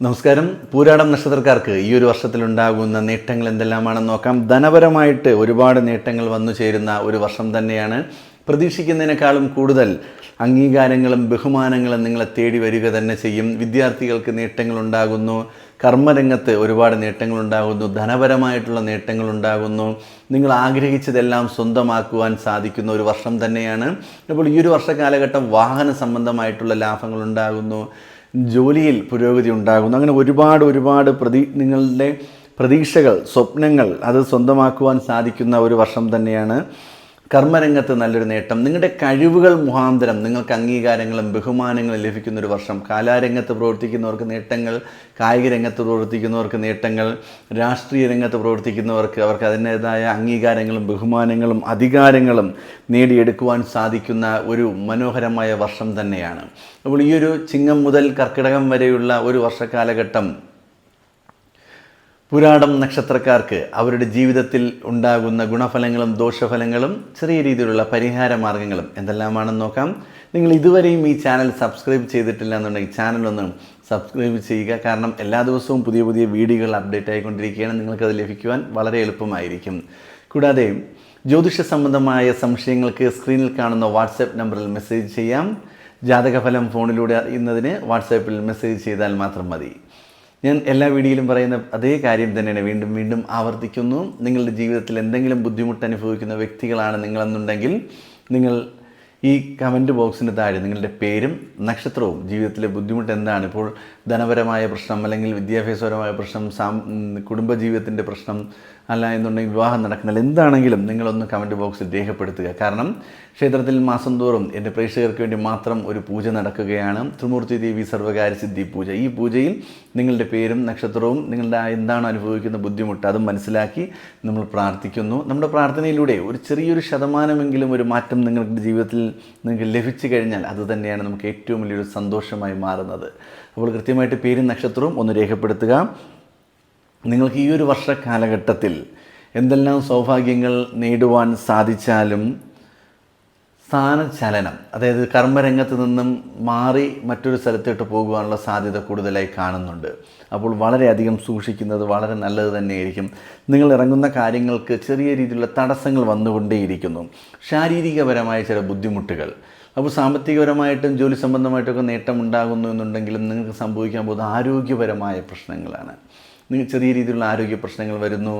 നമസ്കാരം. പൂരാടം നക്ഷത്രക്കാർക്ക് ഈ ഒരു വർഷത്തിലുണ്ടാകുന്ന നേട്ടങ്ങൾ എന്തെല്ലാമാണെന്ന് നോക്കാം. ധനപരമായിട്ട് ഒരുപാട് നേട്ടങ്ങൾ വന്നു ചേരുന്ന ഒരു വർഷം തന്നെയാണ്. പ്രതീക്ഷിക്കുന്നതിനേക്കാളും കൂടുതൽ അംഗീകാരങ്ങളും ബഹുമാനങ്ങളും നിങ്ങളെ തേടി വരിക തന്നെ ചെയ്യും. വിദ്യാർത്ഥികൾക്ക് നേട്ടങ്ങൾ ഉണ്ടാകുന്നു. കർമ്മരംഗത്ത് ഒരുപാട് നേട്ടങ്ങൾ ഉണ്ടാകുന്നു. ധനപരമായിട്ടുള്ള നേട്ടങ്ങൾ ഉണ്ടാകുന്നു. നിങ്ങൾ ആഗ്രഹിച്ചതെല്ലാം സ്വന്തമാക്കുവാൻ സാധിക്കുന്ന ഒരു വർഷം തന്നെയാണ്. അപ്പോൾ ഈ ഒരു വർഷ കാലഘട്ടം വാഹന സംബന്ധമായിട്ടുള്ള ലാഭങ്ങൾ ഉണ്ടാകുന്നു. ജോലിയിൽ പുരോഗതി ഉണ്ടാകുന്നു. അങ്ങനെ ഒരുപാട് ഒരുപാട് പ്രതി നിങ്ങളുടെ പ്രതീക്ഷകൾ സ്വപ്നങ്ങൾ അത് സ്വന്തമാക്കുവാൻ സാധിക്കുന്ന ഒരു വർഷം തന്നെയാണ് കർമ്മരംഗത്ത് നല്ലൊരു നേട്ടം. നിങ്ങളുടെ കഴിവുകൾ മുഖാന്തരം നിങ്ങൾക്ക് അംഗീകാരങ്ങളും ബഹുമാനങ്ങളും ലഭിക്കുന്ന ഒരു വർഷം. കലാരംഗത്ത് പ്രവർത്തിക്കുന്നവർക്ക് നേട്ടങ്ങൾ കായിക രംഗത്ത് പ്രവർത്തിക്കുന്നവർക്ക് നേട്ടങ്ങൾ രാഷ്ട്രീയ രംഗത്ത് പ്രവർത്തിക്കുന്നവർക്ക് അവർക്ക് അതിന്റേതായ അംഗീകാരങ്ങളും ബഹുമാനങ്ങളും അധികാരങ്ങളും നേടിയെടുക്കുവാൻ സാധിക്കുന്ന ഒരു മനോഹരമായ വർഷം തന്നെയാണ്. അപ്പോൾ ഈ ഒരു ചിങ്ങം മുതൽ കർക്കിടകം വരെയുള്ള ഒരു വർഷക്കാലഘട്ടം പുരാടം നക്ഷത്രക്കാർക്ക് അവരുടെ ജീവിതത്തിൽ ഉണ്ടാകുന്ന ഗുണഫലങ്ങളും ദോഷഫലങ്ങളും ചെറിയ രീതിയിലുള്ള പരിഹാര മാർഗങ്ങളും എന്തെല്ലാമാണെന്ന് നോക്കാം. നിങ്ങൾ ഇതുവരെയും ഈ ചാനൽ സബ്സ്ക്രൈബ് ചെയ്തിട്ടില്ല എന്നുണ്ടെങ്കിൽ ചാനലൊന്ന് സബ്സ്ക്രൈബ് ചെയ്യുക. കാരണം എല്ലാ ദിവസവും പുതിയ പുതിയ വീഡിയോകൾ അപ്ഡേറ്റ് ആയിക്കൊണ്ടിരിക്കുകയാണ്. നിങ്ങൾക്കത് ലഭിക്കുവാൻ വളരെ എളുപ്പമായിരിക്കും. കൂടാതെ ജ്യോതിഷ സംബന്ധമായ സംശയങ്ങൾക്ക് സ്ക്രീനിൽ കാണുന്ന വാട്സപ്പ് നമ്പറിൽ മെസ്സേജ് ചെയ്യാം. ജാതകഫലം ഫോണിലൂടെ അറിയുന്നതിന് വാട്സാപ്പിൽ മെസ്സേജ് ചെയ്താൽ മാത്രം മതി. ഞാൻ എല്ലാ വീഡിയോയിലും പറയുന്ന അതേ കാര്യം തന്നെയാണ്. വീണ്ടും വീണ്ടും ആവർത്തിക്കുന്നു. നിങ്ങളുടെ ജീവിതത്തിൽ എന്തെങ്കിലും ബുദ്ധിമുട്ട് അനുഭവിക്കുന്ന വ്യക്തികളാണ് നിങ്ങളെന്നുണ്ടെങ്കിൽ നിങ്ങൾ ഈ കമന്റ് ബോക്സിന് താഴെ നിങ്ങളുടെ പേരും നക്ഷത്രവും ജീവിതത്തിലെ ബുദ്ധിമുട്ട് എന്താണ്? ഇപ്പോൾ ധനപരമായ പ്രശ്നം അല്ലെങ്കിൽ വിദ്യാഭ്യാസപരമായ പ്രശ്നം സാം കുടുംബജീവിതത്തിന്റെ പ്രശ്നം അല്ല എന്നുണ്ടെങ്കിൽ വിവാഹം നടക്കുന്നില്ല എന്താണെങ്കിലും നിങ്ങളൊന്ന് കമന്റ് ബോക്സിൽ രേഖപ്പെടുത്തുക. കാരണം ക്ഷേത്രത്തിൽ മാസം തോറും എന്റെ പ്രേക്ഷകർക്ക് വേണ്ടി മാത്രം ഒരു പൂജ നടക്കുകയാണ്. ത്രിമൂർത്തി ദേവി സർവകാര്യ സിദ്ധി പൂജ. ഈ പൂജയിൽ നിങ്ങളുടെ പേരും നക്ഷത്രവും നിങ്ങളുടെ എന്താണ് അനുഭവിക്കുന്ന ബുദ്ധിമുട്ട് അതും മനസ്സിലാക്കി നമ്മൾ പ്രാർത്ഥിക്കുന്നു. നമ്മുടെ പ്രാർത്ഥനയിലൂടെ ഒരു ചെറിയൊരു ശതമാനമെങ്കിലും ഒരു മാറ്റം നിങ്ങളുടെ ജീവിതത്തിൽ നിങ്ങൾക്ക് ലഭിച്ചു കഴിഞ്ഞാൽ അത് തന്നെയാണ് നമുക്ക് ഏറ്റവും വലിയൊരു സന്തോഷമായി മാറുന്നത്. അപ്പോൾ കൃത്യമായിട്ട് പേരും നക്ഷത്രവും ഒന്ന് രേഖപ്പെടുത്തുക. നിങ്ങൾക്ക് ഈ ഒരു വർഷ കാലഘട്ടത്തിൽ എന്തെല്ലാം സൗഭാഗ്യങ്ങൾ നേടുവാൻ സാധിച്ചാലും സ്ഥാനചലനം അതായത് കർമ്മരംഗത്ത് നിന്നും മാറി മറ്റൊരു സ്ഥലത്തോട്ട് പോകുവാനുള്ള സാധ്യത കൂടുതലായി കാണുന്നുണ്ട്. അപ്പോൾ വളരെയധികം സൂക്ഷിക്കുന്നത് വളരെ നല്ലത് തന്നെയായിരിക്കും. നിങ്ങൾ ഇറങ്ങുന്ന കാര്യങ്ങൾക്ക് ചെറിയ രീതിയിലുള്ള തടസ്സങ്ങൾ വന്നുകൊണ്ടേയിരിക്കുന്നു. ശാരീരികപരമായ ചില ബുദ്ധിമുട്ടുകൾ. അപ്പോൾ സാമ്പത്തികപരമായിട്ടും ജോലി സംബന്ധമായിട്ടൊക്കെ നേട്ടം ഉണ്ടാകുന്നു എന്നുണ്ടെങ്കിലും നിങ്ങൾക്ക് സംഭവിക്കാൻ പോകുന്ന ആരോഗ്യപരമായ പ്രശ്നങ്ങളാണ്. ചെറിയ രീതിയിലുള്ള ആരോഗ്യ പ്രശ്നങ്ങൾ വരുന്നു.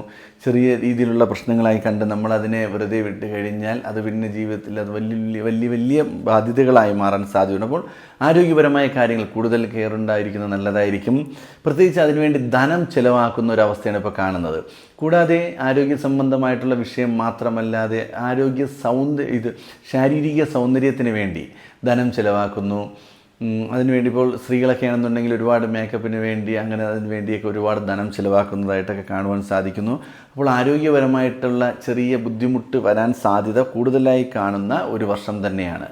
ചെറിയ രീതിയിലുള്ള പ്രശ്നങ്ങളായി കണ്ട് നമ്മളതിനെ വെറുതെ വിട്ട് കഴിഞ്ഞാൽ അത് പിന്നെ ജീവിതത്തിൽ അത് വലിയ വലിയ വലിയ ബാധ്യതകളായി മാറാൻ സാധ്യതയുണ്ട്. അപ്പോൾ ആരോഗ്യപരമായ കാര്യങ്ങൾ കൂടുതൽ കെയർ ഉണ്ടായിരിക്കുന്നത് നല്ലതായിരിക്കും. പ്രത്യേകിച്ച് അതിനുവേണ്ടി ധനം ചിലവാക്കുന്ന ഒരു അവസ്ഥയാണ് ഇപ്പോൾ കാണുന്നത്. കൂടാതെ ആരോഗ്യ സംബന്ധമായിട്ടുള്ള വിഷയം മാത്രമല്ലാതെ ആരോഗ്യ സൗന്ദര്യ ഇത് ശാരീരിക സൗന്ദര്യത്തിന് വേണ്ടി ധനം ചിലവാക്കുന്നു. അതിനുവേണ്ടി ഇപ്പോൾ സ്ത്രീകളൊക്കെ ആണെന്നുണ്ടെങ്കിൽ ഒരുപാട് മേക്കപ്പിന് വേണ്ടി അങ്ങനെ അതിന് വേണ്ടിയൊക്കെ ഒരുപാട് ധനം ചിലവാക്കുന്നതായിട്ടൊക്കെ കാണുവാൻ സാധിക്കുന്നു. അപ്പോൾ ആരോഗ്യപരമായിട്ടുള്ള ചെറിയ ബുദ്ധിമുട്ട് വരാൻ സാധ്യത കൂടുതലായി കാണുന്ന ഒരു വർഷം തന്നെയാണ്.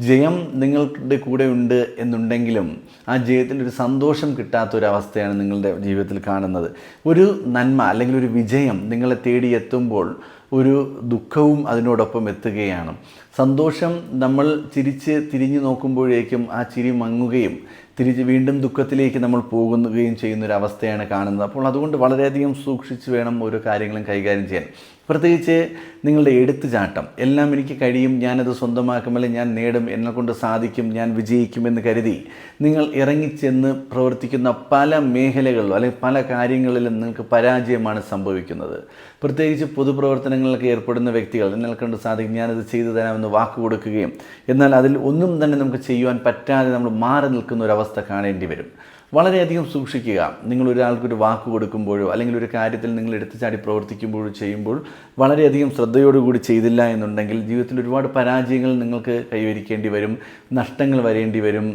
ജയം നിങ്ങളുടെ കൂടെ ഉണ്ട് എന്നുണ്ടെങ്കിലും ആ ജയത്തിൽ ഒരു സന്തോഷം കിട്ടാത്തൊരവസ്ഥയാണ് നിങ്ങളുടെ ജീവിതത്തിൽ കാണുന്നത്. ഒരു നന്മ അല്ലെങ്കിൽ ഒരു വിജയം നിങ്ങളെ തേടി എത്തുമ്പോൾ ഒരു ദുഃഖവും അതിനോടൊപ്പം എത്തുകയാണ്. സന്തോഷം നമ്മൾ ചിരിച്ച് തിരിഞ്ഞു നോക്കുമ്പോഴേക്കും ആ ചിരി മങ്ങുകയും തിരിച്ച് വീണ്ടും ദുഃഖത്തിലേക്ക് നമ്മൾ പോകുകയും ചെയ്യുന്ന ഒരു അവസ്ഥയാണ് കാണുന്നത്. അപ്പോൾ അതുകൊണ്ട് വളരെയധികം സൂക്ഷിച്ച് വേണം ഓരോ കാര്യങ്ങളും കൈകാര്യം ചെയ്യാൻ. പ്രത്യേകിച്ച് നിങ്ങളുടെ എടുത്തുചാട്ടം. എല്ലാം എനിക്ക് കഴിയും ഞാനത് സ്വന്തമാക്കും അല്ലെങ്കിൽ ഞാൻ നേടും എന്നെ കൊണ്ട് സാധിക്കും ഞാൻ വിജയിക്കുമെന്ന് കരുതി നിങ്ങൾ ഇറങ്ങിച്ചെന്ന് പ്രവർത്തിക്കുന്ന പല മേഖലകളിലും അല്ലെങ്കിൽ പല കാര്യങ്ങളിലും നിങ്ങൾക്ക് പരാജയമാണ് സംഭവിക്കുന്നത്. പ്രത്യേകിച്ച് പൊതുപ്രവർത്തനങ്ങളിലൊക്കെ ഏർപ്പെടുന്ന വ്യക്തികൾ എന്നെ കൊണ്ട് സാധിക്കും ഞാനത് ചെയ്തു തരാമെന്ന് വാക്ക് കൊടുക്കുകയും എന്നാൽ അതിൽ ഒന്നും തന്നെ നമുക്ക് ചെയ്യുവാൻ പറ്റാതെ നമ്മൾ മാറി നിൽക്കുന്ന ഒരവസ്ഥ കാണേണ്ടി വരും. വളരെയധികം സൂക്ഷിക്കുക. നിങ്ങൾ ഒരാൾക്കൊരു വാക്ക് കൊടുക്കുമ്പോഴോ അല്ലെങ്കിൽ ഒരു കാര്യത്തിൽ നിങ്ങൾ എടുത്തുചാടി പ്രവർത്തിക്കുമ്പോഴോ ചെയ്യുമ്പോൾ വളരെയധികം ശ്രദ്ധയോടുകൂടി ചെയ്തില്ല എന്നുണ്ടെങ്കിൽ ജീവിതത്തിൽ ഒരുപാട് പരാജയങ്ങൾ നിങ്ങൾക്ക് കൈവരിക്കേണ്ടി വരും നഷ്ടങ്ങൾ വരേണ്ടി വരും.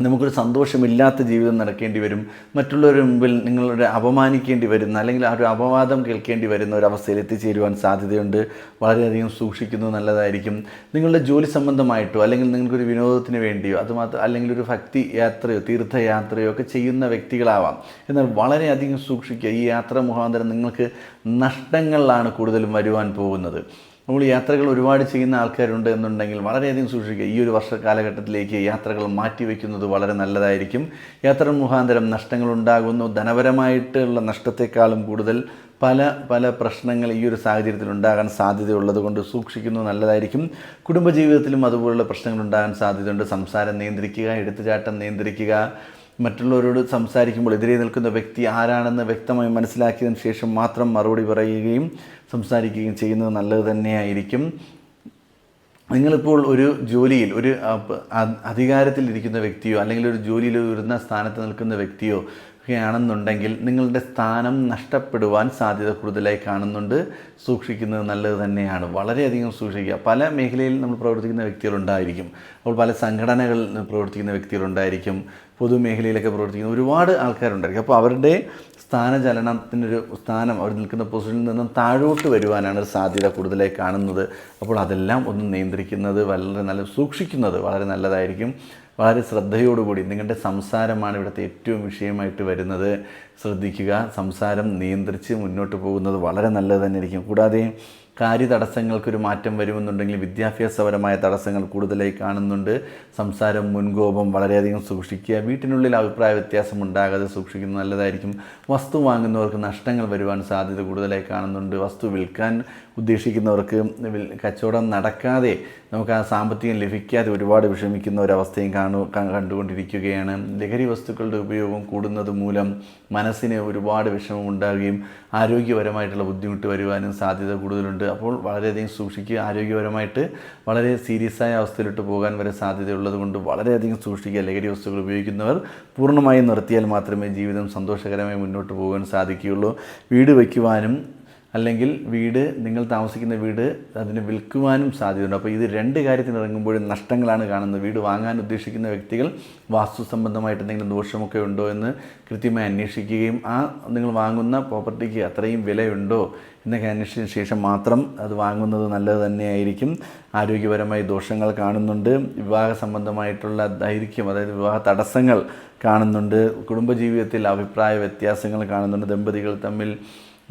നമുക്കൊരു സന്തോഷമില്ലാത്ത ജീവിതം നടക്കേണ്ടി വരും. മറ്റുള്ളവരുടെ മുമ്പിൽ നിങ്ങളുടെ അപമാനിക്കേണ്ടി വരുന്ന അല്ലെങ്കിൽ ആ ഒരു അപവാദം കേൾക്കേണ്ടി വരുന്ന ഒരു അവസ്ഥയിൽ എത്തിച്ചേരുവാൻ സാധ്യതയുണ്ട്. വളരെയധികം സൂക്ഷിക്കുന്നത് നല്ലതായിരിക്കും. നിങ്ങളുടെ ജോലി സംബന്ധമായിട്ടോ അല്ലെങ്കിൽ നിങ്ങൾക്കൊരു വിനോദത്തിന് വേണ്ടിയോ അതുമാത്രം അല്ലെങ്കിൽ ഒരു ഭക്തി യാത്രയോ തീർത്ഥയാത്രയോ ഒക്കെ ചെയ്യുന്ന വ്യക്തികളാവാം. എന്നാൽ വളരെയധികം സൂക്ഷിക്കുക ഈ യാത്ര മുഖാന്തരം നിങ്ങൾക്ക് നഷ്ടങ്ങളിലാണ് കൂടുതലും വരുവാൻ പോകുന്നത്. നമ്മൾ യാത്രകൾ ഒരുപാട് ചെയ്യുന്ന ആൾക്കാരുണ്ട് എന്നുണ്ടെങ്കിൽ വളരെയധികം സൂക്ഷിക്കുക. ഈ ഒരു വർഷ കാലഘട്ടത്തിലേക്ക് യാത്രകൾ മാറ്റിവെക്കുന്നത് വളരെ നല്ലതായിരിക്കും. യാത്ര മുഖാന്തരം നഷ്ടങ്ങളുണ്ടാകുന്നു ധനപരമായിട്ടുള്ള നഷ്ടത്തെക്കാളും കൂടുതൽ പല പല പ്രശ്നങ്ങൾ ഈ ഒരു സാഹചര്യത്തിൽ ഉണ്ടാകാൻ സാധ്യതയുള്ളത് കൊണ്ട് സൂക്ഷിക്കുന്നത് നല്ലതായിരിക്കും. കുടുംബജീവിതത്തിലും അതുപോലുള്ള പ്രശ്നങ്ങൾ ഉണ്ടാകാൻ സാധ്യതയുണ്ട്. സംസാരം നിയന്ത്രിക്കുക എടുത്തുചാട്ടം നിയന്ത്രിക്കുക മറ്റുള്ളവരോട് സംസാരിക്കുമ്പോൾ എതിരെ നിൽക്കുന്ന വ്യക്തി ആരാണെന്ന് വ്യക്തമായി മനസ്സിലാക്കിയതിന് ശേഷം മാത്രം മറുപടി പറയുകയും സംസാരിക്കുകയും ചെയ്യുന്നത് നല്ലത് തന്നെയായിരിക്കും. നിങ്ങളിപ്പോൾ ഒരു ജോലിയിൽ ഒരു അധികാരത്തിലിരിക്കുന്ന വ്യക്തിയോ അല്ലെങ്കിൽ ഒരു ജോലിയിൽ ഉയർന്ന സ്ഥാനത്ത് നിൽക്കുന്ന വ്യക്തിയോ ഒക്കെ ആണെന്നുണ്ടെങ്കിൽ നിങ്ങളുടെ സ്ഥാനം നഷ്ടപ്പെടുവാൻ സാധ്യത കൂടുതലായി കാണുന്നുണ്ട്. സൂക്ഷിക്കുന്നത് നല്ലത് തന്നെയാണ്. വളരെയധികം സൂക്ഷിക്കുക. പല മേഖലയിൽ നമ്മൾ പ്രവർത്തിക്കുന്ന വ്യക്തികളുണ്ടായിരിക്കും. അപ്പോൾ പല സംഘടനകളിൽ പ്രവർത്തിക്കുന്ന വ്യക്തികളുണ്ടായിരിക്കും. പൊതുമേഖലയിലൊക്കെ പ്രവർത്തിക്കുന്ന ഒരുപാട് ആൾക്കാരുണ്ടായിരിക്കും. അപ്പോൾ അവരുടെ സ്ഥാനചലനത്തിനൊരു സ്ഥാനം അവർ നിൽക്കുന്ന പൊസിഷനിൽ നിന്നും താഴോട്ട് വരുവാനാണ് സാധ്യത കൂടുതലായി കാണുന്നത്. അപ്പോൾ അതെല്ലാം ഒന്ന് നിയന്ത്രിക്കുന്നത് വളരെ നല്ല സൂക്ഷിക്കുന്നത് വളരെ നല്ലതായിരിക്കും. വളരെ ശ്രദ്ധയോടുകൂടി നിങ്ങളുടെ സംസാരമാണ് ഇവിടുത്തെ ഏറ്റവും വിഷയമായിട്ട് വരുന്നത്. ശ്രദ്ധിക്കുക സംസാരം നിയന്ത്രിച്ച് മുന്നോട്ട് പോകുന്നത് വളരെ നല്ലത് തന്നെയായിരിക്കും. കൂടാതെ കാര്യതടസ്സങ്ങൾക്കൊരു മാറ്റം വരുമെന്നുണ്ടെങ്കിൽ വിദ്യാഭ്യാസപരമായ തടസ്സങ്ങൾ കൂടുതലായി കാണുന്നുണ്ട്. സംസാരം മുൻകോപം വളരെയധികം സൂക്ഷിക്കുക. വീട്ടിനുള്ളിൽ അഭിപ്രായ വ്യത്യാസം ഉണ്ടാകാതെ സൂക്ഷിക്കുന്നത് നല്ലതായിരിക്കും. വസ്തു വാങ്ങുന്നവർക്ക് നഷ്ടങ്ങൾ വരുവാൻ സാധ്യത കൂടുതലായി കാണുന്നുണ്ട്. വസ്തു വിൽക്കാൻ ഉദ്ദേശിക്കുന്നവർക്ക് കച്ചവടം നടക്കാതെ നമുക്ക് ആ സാമ്പത്തികം ലഭിക്കാതെ ഒരുപാട് വിഷമിക്കുന്ന ഒരവസ്ഥയും കാണു കണ്ടുകൊണ്ടിരിക്കുകയാണ്. ലഹരി വസ്തുക്കളുടെ ഉപയോഗം കൂടുന്നത് മൂലം മനസ്സിന് ഒരുപാട് വിഷമം ഉണ്ടാകുകയും ആരോഗ്യപരമായിട്ടുള്ള ബുദ്ധിമുട്ട് വരുവാനും സാധ്യത കൂടുതലുണ്ട്. അപ്പോൾ വളരെയധികം സൂക്ഷിക്കുക. ആരോഗ്യപരമായിട്ട് വളരെ സീരിയസ് ആയ അവസ്ഥയിലോട്ട് പോകാൻ വരെ സാധ്യതയുള്ളത് കൊണ്ട് വളരെയധികം സൂക്ഷിക്കുക. ലഹരി വസ്തുക്കൾ ഉപയോഗിക്കുന്നവർ പൂർണമായും നിർത്തിയാൽ മാത്രമേ ജീവിതം സന്തോഷകരമായി മുന്നോട്ട് പോകാൻ സാധിക്കുകയുള്ളൂ. വീട് വയ്ക്കുവാനും അല്ലെങ്കിൽ വീട് നിങ്ങൾ താമസിക്കുന്ന വീട് അതിന് വിൽക്കുവാനും സാധ്യതയുണ്ട്. അപ്പോൾ ഇത് രണ്ട് കാര്യത്തിന് ഇറങ്ങുമ്പോഴും നഷ്ടങ്ങളാണ് കാണുന്നത്. വീട് വാങ്ങാൻ ഉദ്ദേശിക്കുന്ന വ്യക്തികൾ വാസ്തു സംബന്ധമായിട്ട് എന്തെങ്കിലും ദോഷമൊക്കെ ഉണ്ടോ എന്ന് കൃത്യമായി അന്വേഷിക്കുകയും ആ നിങ്ങൾ വാങ്ങുന്ന പ്രോപ്പർട്ടിക്ക് അത്രയും വിലയുണ്ടോ എന്നൊക്കെ അന്വേഷിച്ചതിന് ശേഷം മാത്രം അത് വാങ്ങുന്നത് നല്ലത് തന്നെയായിരിക്കും. ആരോഗ്യപരമായി ദോഷങ്ങൾ കാണുന്നുണ്ട്. വിവാഹ സംബന്ധമായിട്ടുള്ള ദൈർഘ്യം അതായത് വിവാഹ തടസ്സങ്ങൾ കാണുന്നുണ്ട്. കുടുംബജീവിതത്തിൽ അഭിപ്രായ വ്യത്യാസങ്ങൾ കാണുന്നുണ്ട്. ദമ്പതികൾ തമ്മിൽ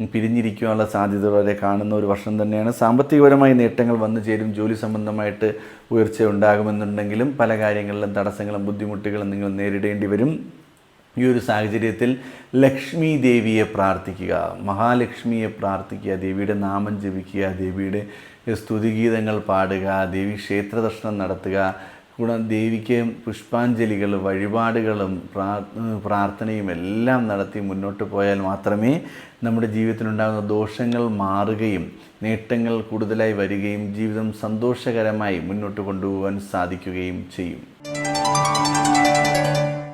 പിരിഞ്ഞിരിക്കുവാനുള്ള സാധ്യത വരെ കാണുന്ന ഒരു വർഷം തന്നെയാണ്. സാമ്പത്തികപരമായ നേട്ടങ്ങൾ വന്നു ചേരും. ജോലി സംബന്ധമായിട്ട് ഉയർച്ച ഉണ്ടാകുമെന്നുണ്ടെങ്കിലും പല കാര്യങ്ങളിലും തടസ്സങ്ങളും ബുദ്ധിമുട്ടുകളും നിങ്ങൾ നേരിടേണ്ടി വരും. ഈ ഒരു സാഹചര്യത്തിൽ ലക്ഷ്മി ദേവിയെ പ്രാർത്ഥിക്കുക. മഹാലക്ഷ്മിയെ പ്രാർത്ഥിക്കുക. ദേവിയുടെ നാമം ജപിക്കുക. ദേവിയുടെ സ്തുതിഗീതങ്ങൾ പാടുക. ദേവി ക്ഷേത്ര ദർശനം നടത്തുക. കൂടാതെ ദേവിക്ക് പുഷ്പാഞ്ജലികൾ വഴിപാടുകളും പ്രാ- പ്രാർത്ഥനയും എല്ലാം നടത്തി മുന്നോട്ട് പോയാൽ മാത്രമേ നമ്മുടെ ജീവിതത്തിലുണ്ടാകുന്ന ദോഷങ്ങൾ മാറുകയും നേട്ടങ്ങൾ കൂടുതലായി വരികയും ജീവിതം സന്തോഷകരമായി മുന്നോട്ട് കൊണ്ടുപോകാൻ സാധിക്കുകയും ചെയ്യും.